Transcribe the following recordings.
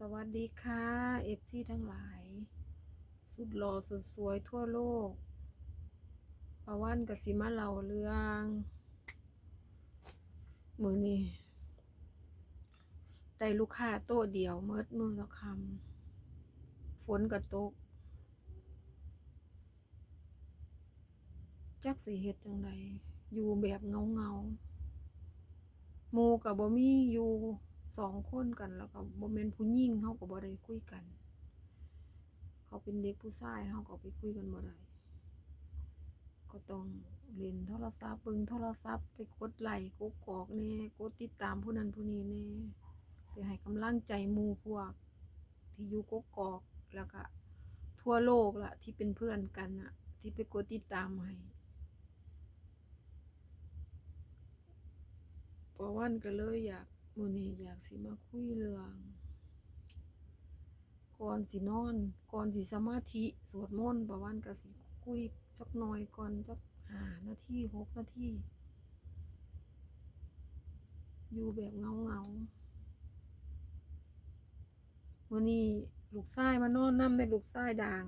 สวัสดีค่ะเอฟซีทั้งหลาย สุดหล่อสุดสวยทั่วโลกปาวันกับสิมาเล่าเรื่องมือนี้ได้ลูกค้าโต๊ะเดียวเมิดมือละคำฝนกระตกจักสิเฮ็ดจังไดอยู่แบบเงาเงาหมูกับบ่มีอยู่ สองคนกันแล้วก็บ่แม่นผู้หญิงเฮาก็บ่ได้คุยกัน เขาเป็นเด็กผู้ชายเฮาก็ไปคุยกันบ่ได้ก็ต้องเล่นโทรศัพท์เบิ่งโทรศัพท์ไปกดไลค์กดกอกแน่กดติดตามผู้นั้นผู้นี้แน่ไปให้กำลังใจหมู่พวก ที่อยู่กกอกแล้วก็ทั่วโลกล่ะที่เป็นเพื่อนกันน่ะที่ไปกดติดตามให้ปาวันก็เลยอยาก มื้อนี้อยากสิมาคุยเรื่องก่อนสินอนก่อนสิสมาธิสวดมนต์ปาวันก็สิคุยสักหน่อยก่อนจักห้านาทีหกนาทีอยู่แบบเงาเงาๆมื้อนี้ลูกชายมานอนนำได้ลูกชายด่าง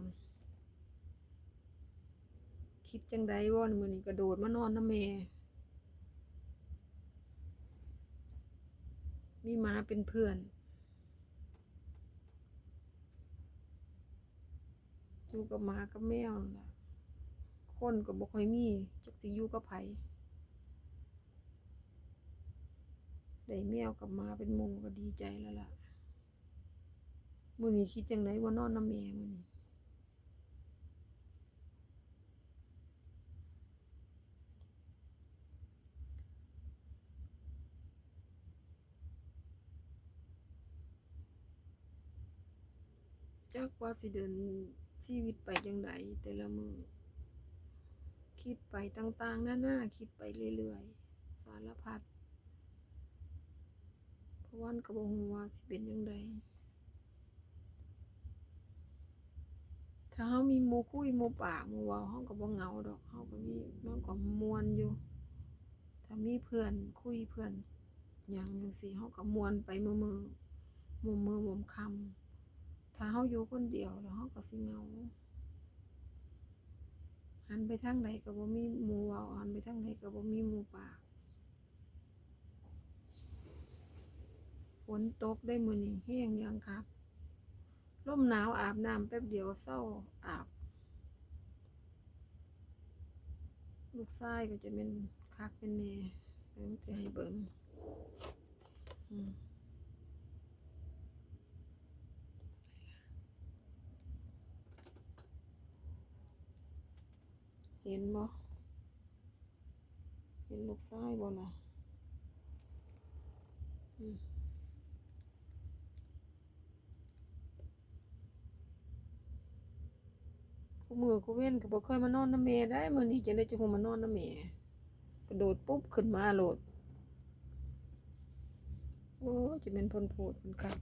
คิดจังใดบ่มื้อนี้กระโดดมานอนน้ำแม่ มีหมาเป็นเพื่อน อยู่กับหมากับแมวนั่นล่ะคนก็บ่ค่อยมีจักสิอยู่กับไผได้แมวกับหมาเป็นหมู่ก็ดีใจแล้วล่ะมื้อนี้คิดจังไดว่านอนนำแม่มื้อนี้ จักว่าสิเดินชีวิตไปจังไดแต่ละมือ คิดไปต่างๆหน้านาคิดไปเรื่อยๆ สารพัดเพราะวันก็บ่ฮู้ว่าสิเป็นจังไดถ้าเฮามีหมู่คุยหมู่ปากหมู่เว้าเฮาก็บ่เหงาดอกเฮาก็มีมันก็มวนอยู่ ถ้ามีเพื่อนคุยเพื่อนหยังจังซี่เฮาก็มวนไปมื้อมุมมือมุมคำ ถ้าเฮาอยู่คนเดียวแล้วเฮาก็สิเหงาหันไปทางใดก็บ่มีหมู่เว้าหันไปทางใดก็บ่มีหมู่ปากฝนตกได้มื้อนี้แห้งยังคักลมหนาวอาบน้ำแป๊บเดียวเศร้าอาบ ลูกชายก็จะเป็นคักเป็นแหน่เดี๋ยวจะให้เบิ่งอืม เห็นบ่เห็นลูกชายบ่ล่ะอืมคู่มือคู่เว้นก็บ่เคยมานอนน้ำแม่ได้มื้อนี้จังได๋จะคงมานอนน้ำแม่กระโดดปุ๊บขึ้นมาโลด โอ้จะเป็นพลโพดมันคัก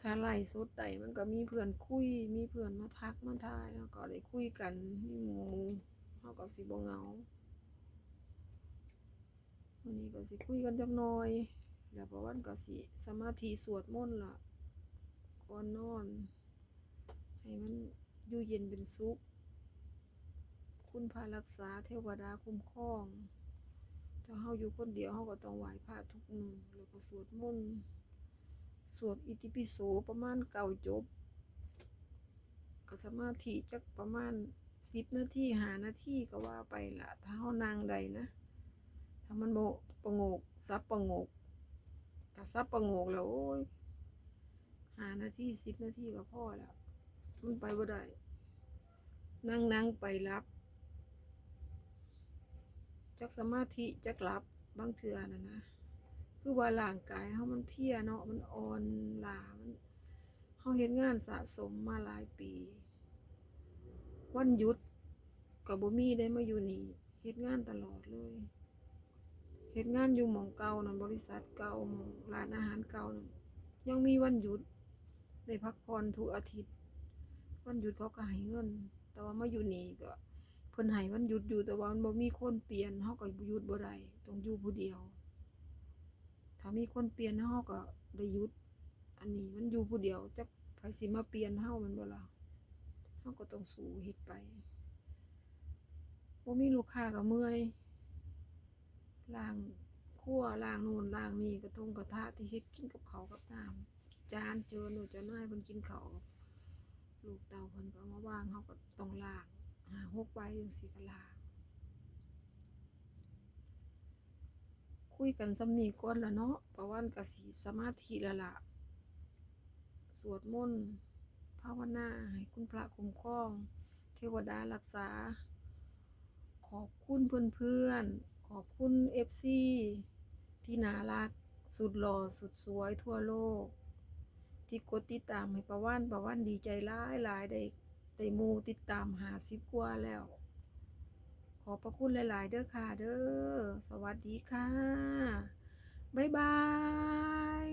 ถ้าไล่สุดใดมันก็มีเพื่อนคุย มีเพื่อนมาทักมาทายแล้วก็ได้คุยกันมีหมู่เขาก็สิบ่เงาวันนี้ก็สิคุยกันจักหน่อยแล้วพอวันก็สิสมาธิสวดมนต์ละก่อนนอน ให้มันอยู่เย็นเป็นสุข คุณพารักษาเทวดาคุ้มครอง ถ้าเฮาอยู่คนเดียวเฮาก็ต้องไหว้พระทุกมือแล้วก็สวดมนต์ สวดอิติปิโสประมาณเก้าจบ ก็สมาธิจักประมาณสิบนาทีหานาทีก็ว่าไปละถ้าเฮานางใดนะ ถ้ามันโมประโงกซับประโงกถ้าซับประโงกแล้วโอ้ยหานาทีสิบนาทีก็พอแล้วมันไปบ่ได้นั่งนั่งไปรับ จักสมาธิจักหลับบางเทื่อนะนะ คือว่าร่างกายเฮามันเพียเนาะมันอ่อนล้ามันเฮาเฮ็ดงานสะสมมาหลายปี วันหยุดก็บ่มีได้มาอยู่นี่เฮ็ดงานตลอดเลยเฮ็ดงานอยู่หมองเก่านั่นบริษัทเก่าหมองร้านอาหารเก่ายังมีวันหยุดได้พักผ่อนทุกอาทิตย์ วันหยุดเขาก็ให้เงิน แต่ว่ามาอยู่นี่ก็เพิ่นให้มันหยุดอยู่แต่ว่ามันบ่มีคนเปลี่ยนเฮาก็หยุดบ่ได้ต้องอยู่ผู้เดียว ถ้ามีคนเปลี่ยนเฮาก็ได้ยุด อันนี้มันอยู่ผู้เดียวจักไผสิมาเปลี่ยนเฮามันบ่ล่ะเฮาก็ต้องสู้เฮ็ดไปบ่มีลูกค้าก็เมื่อยล้างครัวล้างนู่นล้างนี่กระทงกระทะที่เฮ็ดกินกับเขากับน้ำจานเจอหนูจะนายเพิ่นกินเขากลูกเต้าเพิ่นก็มาวางเฮาก็ต้องล้างหาหกใบจังซี่ก็ล้าง คุยกันสำนีก่อนละเนาะประวันกสีสมาธิละละสวดมนต์ภาวนาให้คุณพระคุ้มครอง เทวดารักษา ขอบคุณเพื่อนๆ ขอบคุณเอฟซีที่น่ารัก สุดหล่อสุดสวยทั่วโลก ที่กดติดตามให้ประวันประวันดีใจหลายหลายๆได้ได้มูติดตามหาสิบกว่าแล้ว ขอบพระคุณหลาย ๆ เด้อค่ะ เด้อ สวัสดีค่ะ บ๊ายบาย